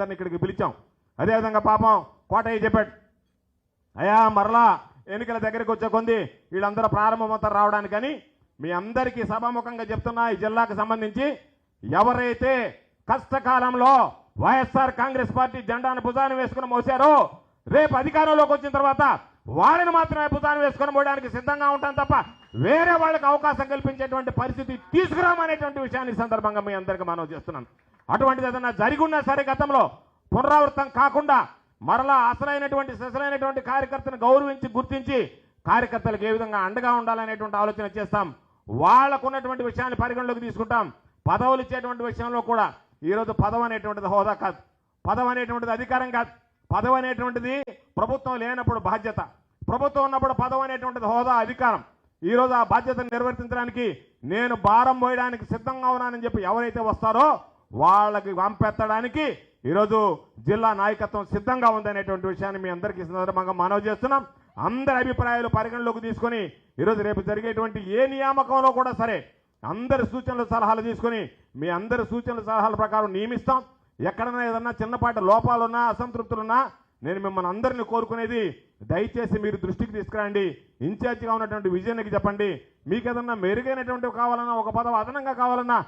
అందరిని ఇక్కడికి పిలిచాం. అదేవిధంగా పాపం కోటయ్య చెప్పాడు. అయ్యా మరలా ఎన్నికల దగ్గరికి వచ్చే కొంది వీళ్ళందరూ ప్రారంభమవుతారు రావడానికని మీ అందరికీ సభాముఖంగా చెప్తున్నా ఈ జిల్లాకు సంబంధించి ఎవరైతే కష్టకాలంలో వైఎస్ఆర్ కాంగ్రెస్ పార్టీ జెండాను భుజాన్ని వేసుకుని మోసారో రేపు అధికారంలోకి వచ్చిన తర్వాత వాళ్ళని మాత్రమే భుజాన్ని వేసుకొని మోయడానికి సిద్ధంగా ఉంటాం తప్ప వేరే వాళ్ళకి అవకాశం కల్పించేటువంటి పరిస్థితి తీసుకురామనేటువంటి విషయాన్ని సందర్భంగా మీ అందరికీ మనం చేస్తున్నాను. అటువంటిది ఏదైనా జరిగి ఉన్నా సరే గతంలో పునరావృతం కాకుండా మరలా అసలైనటువంటి ససలైనటువంటి కార్యకర్తను గౌరవించి గుర్తించి కార్యకర్తలకు ఏ విధంగా అండగా ఉండాలనేటువంటి ఆలోచన చేస్తాం. వాళ్ళకు ఉన్నటువంటి విషయాన్ని పరిగణలోకి తీసుకుంటాం. పదవులు ఇచ్చేటువంటి విషయంలో కూడా ఈరోజు పదవి అనేటువంటిది హోదా కాదు. పదవి అనేటువంటిది అధికారం కాదు. పదవి అనేటువంటిది ప్రభుత్వం లేనప్పుడు బాధ్యత. ప్రభుత్వం ఉన్నప్పుడు పదవి అనేటువంటిది హోదా అధికారం. ఈ రోజు ఆ బాధ్యతను నిర్వర్తించడానికి నేను భారం పోయడానికి సిద్ధంగా ఉన్నానని చెప్పి ఎవరైతే వస్తారో వాళ్ళకి పంపెత్తడానికి ఈరోజు జిల్లా నాయకత్వం సిద్ధంగా ఉందనేటువంటి విషయాన్ని మీ అందరికీ సందర్భంగా మనవి చేస్తున్నాం. అందరి అభిప్రాయాలు పరిగణలోకి తీసుకొని ఈరోజు రేపు జరిగేటువంటి ఏ నియామకంలో కూడా సరే అందరి సూచనలు సలహాలు తీసుకొని మీ అందరి సూచనలు సలహాల ప్రకారం నియమిస్తాం. ఎక్కడైనా ఏదన్నా చిన్నపాటి లోపాలున్నా అసంతృప్తులున్నా నేను మిమ్మల్ని అందరినీ కోరుకునేది దయచేసి మీరు దృష్టికి తీసుకురండి. ఇన్ఛార్జిగా ఉన్నటువంటి విజయానికి చెప్పండి. మీకు ఏదన్నా మెరుగైనటువంటి కావాలన్నా ఒక పదవి అదనంగా కావాలన్నా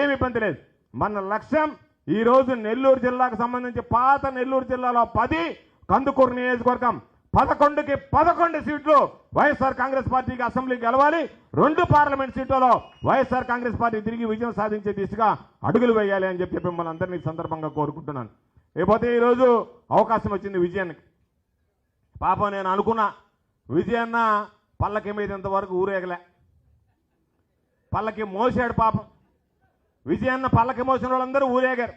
ఏమి ఇబ్బంది లేదు. మన లక్ష్యం ఈరోజు నెల్లూరు జిల్లాకు సంబంధించి పాత నెల్లూరు జిల్లాలో పది కందుకూరు నియోజకవర్గం పదకొండుకి పదకొండు సీట్లు వైఎస్ఆర్ కాంగ్రెస్ పార్టీకి అసెంబ్లీ గెలవాలి. రెండు పార్లమెంట్ సీట్లలో వైఎస్ఆర్ కాంగ్రెస్ పార్టీ తిరిగి విజయం సాధించే దిశగా అడుగులు వేయాలి అని చెప్పి మిమ్మల్ని అందరినీ సందర్భంగా కోరుకుంటున్నాను. లేకపోతే ఈరోజు అవకాశం వచ్చింది విజయానికి. పాపం నేను అనుకున్నా విజయన్న పల్లకి మీద ఇంతవరకు ఊరేగలే. పల్లకి మోసాడు పాపం. విజయాన్న పల్లకి మోసిన వాళ్ళందరూ ఊరేగారు.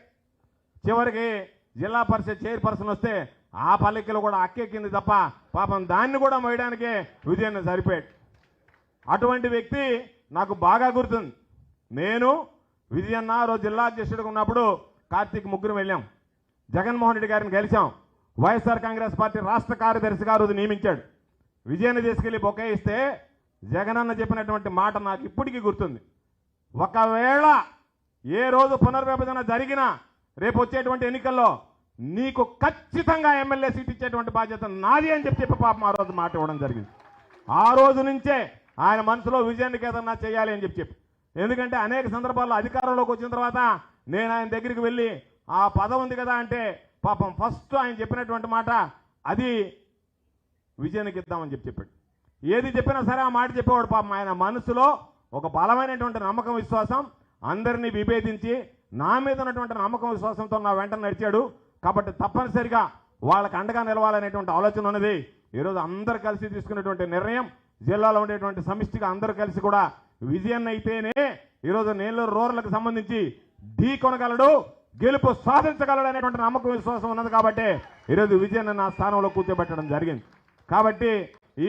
చివరికి జిల్లా పరిషత్ చైర్పర్సన్ వస్తే ఆ పల్లకిలో కూడా అక్కెక్కింది తప్ప పాపం దాన్ని కూడా మోయడానికే విజయన్న సరిపోయాడు. అటువంటి వ్యక్తి నాకు బాగా గుర్తుంది. నేను విజయన్న రోజు జిల్లా అధ్యక్షుడిగా ఉన్నప్పుడు కార్తీక్ ముగ్గురు వెళ్ళాం. జగన్మోహన్ రెడ్డి గారిని కలిశాం. వైఎస్ఆర్ కాంగ్రెస్ పార్టీ రాష్ట్ర కార్యదర్శిగా గారు రోజు నియమించాడు. విజయాన్ని తీసుకెళ్ళి బొకే ఇస్తే జగనన్న చెప్పినటువంటి మాట నాకు ఇప్పటికీ గుర్తుంది. ఒకవేళ ఏ రోజు పునర్విభజన జరిగినా రేపు వచ్చేటువంటి ఎన్నికల్లో నీకు ఖచ్చితంగా ఎమ్మెల్యే సీట్ ఇచ్చేటువంటి బాధ్యత నాది అని చెప్పి చెప్పి పాపం ఆ రోజు మాట ఇవ్వడం జరిగింది. ఆ రోజు నుంచే ఆయన మనసులో విజయానికి ఏదన్నా చేయాలి అని చెప్పి చెప్పి. ఎందుకంటే అనేక సందర్భాల్లో అధికారంలోకి వచ్చిన తర్వాత నేను ఆయన దగ్గరికి వెళ్ళి ఆ పదం ఉంది కదా అంటే పాపం ఫస్ట్ ఆయన చెప్పినటువంటి మాట అది విజయానికి ఇద్దామని చెప్పి చెప్పాడు. ఏది చెప్పినా సరే ఆ మాట చెప్పేవాడు పాపం ఆయన మనసులో ఒక బలమైనటువంటి నమ్మకం విశ్వాసం అందరినీ విభేదించి నా మీద ఉన్నటువంటి నమ్మకం విశ్వాసంతో నా వెంట నడిచాడు. కాబట్టి తప్పనిసరిగా వాళ్ళకి అండగా నిలవాలనేటువంటి ఆలోచన ఉన్నది. ఈరోజు అందరు కలిసి తీసుకున్నటువంటి నిర్ణయం జిల్లాలో ఉండేటువంటి సమిష్టిగా అందరూ కలిసి కూడా విజయన్ అయితేనే ఈరోజు నేలూరు రూరల్కి సంబంధించి ఢీ కొనగలడు గెలుపు సాధించగలడు అనేటువంటి నమ్మకం విశ్వాసం ఉన్నది కాబట్టి ఈరోజు విజయన్ నా స్థానంలో కూర్చోబెట్టడం జరిగింది. కాబట్టి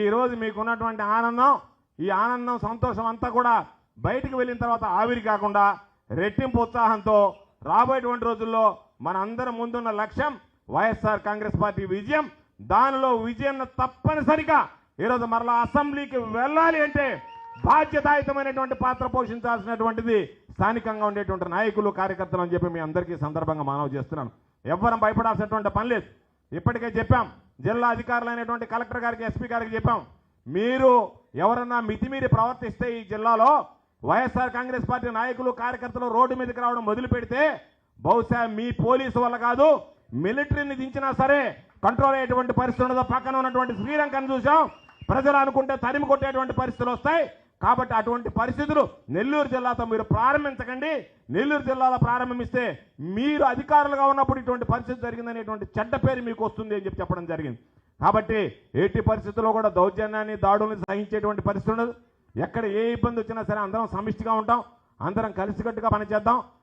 ఈరోజు మీకున్నటువంటి ఆనందం ఈ ఆనందం సంతోషం అంతా కూడా బయటికి వెళ్ళిన తర్వాత ఆవిరి కాకుండా రెట్టింపు ఉత్సాహంతో రాబోయేటువంటి రోజుల్లో మన అందరం ముందున్న లక్ష్యం వైఎస్ఆర్ కాంగ్రెస్ పార్టీ విజయం. దానిలో విజయం తప్పనిసరిగా ఈరోజు మరలా అసెంబ్లీకి వెళ్ళాలి అంటే బాధ్యతాయుతమైనటువంటి పాత్ర పోషించాల్సినటువంటిది స్థానికంగా ఉండేటువంటి నాయకులు కార్యకర్తలు అని చెప్పి మీ అందరికీ సందర్భంగా మనవి చేస్తున్నాను. ఎవ్వరం భయపడాల్సినటువంటి పని లేదు. ఇప్పటికే చెప్పాం. జిల్లా అధికారులైనటువంటి కలెక్టర్ గారికి ఎస్పీ గారికి చెప్పాం. మీరు ఎవరన్నా మితిమీరి ప్రవర్తిస్తే ఈ జిల్లాలో వైఎస్ఆర్ కాంగ్రెస్ పార్టీ నాయకులు కార్యకర్తలు రోడ్డు మీదకి రావడం మొదలుపెడితే బహుశా మీ పోలీసు వల్ల కాదు మిలిటరీని దించినా సరే కంట్రోల్ అయ్యేటువంటి పరిస్థితి ఉండదు. పక్కన ఉన్నటువంటి శ్రీలంకను చూసాం. ప్రజలు అనుకుంటే తరిమి కొట్టేటువంటి పరిస్థితులు వస్తాయి. కాబట్టి అటువంటి పరిస్థితులు నెల్లూరు జిల్లాతో మీరు ప్రారంభించకండి. నెల్లూరు జిల్లాలో ప్రారంభిస్తే మీరు అధికారులుగా ఉన్నప్పుడు ఇటువంటి పరిస్థితి జరిగిందనేటువంటి చెడ్డ పేరు మీకు వస్తుంది అని చెప్పి చెప్పడం జరిగింది. కాబట్టి ఎట్టి పరిస్థితుల్లో కూడా దౌర్జన్యాన్ని దాడుల్ని సహించేటువంటి పరిస్థితి ఉండదు. ఎక్కడ ఏ ఇబ్బంది వచ్చినా సరే అందరం సమిష్టిగా ఉంటాం. అందరం కలిసికట్టుగా పనిచేద్దాం.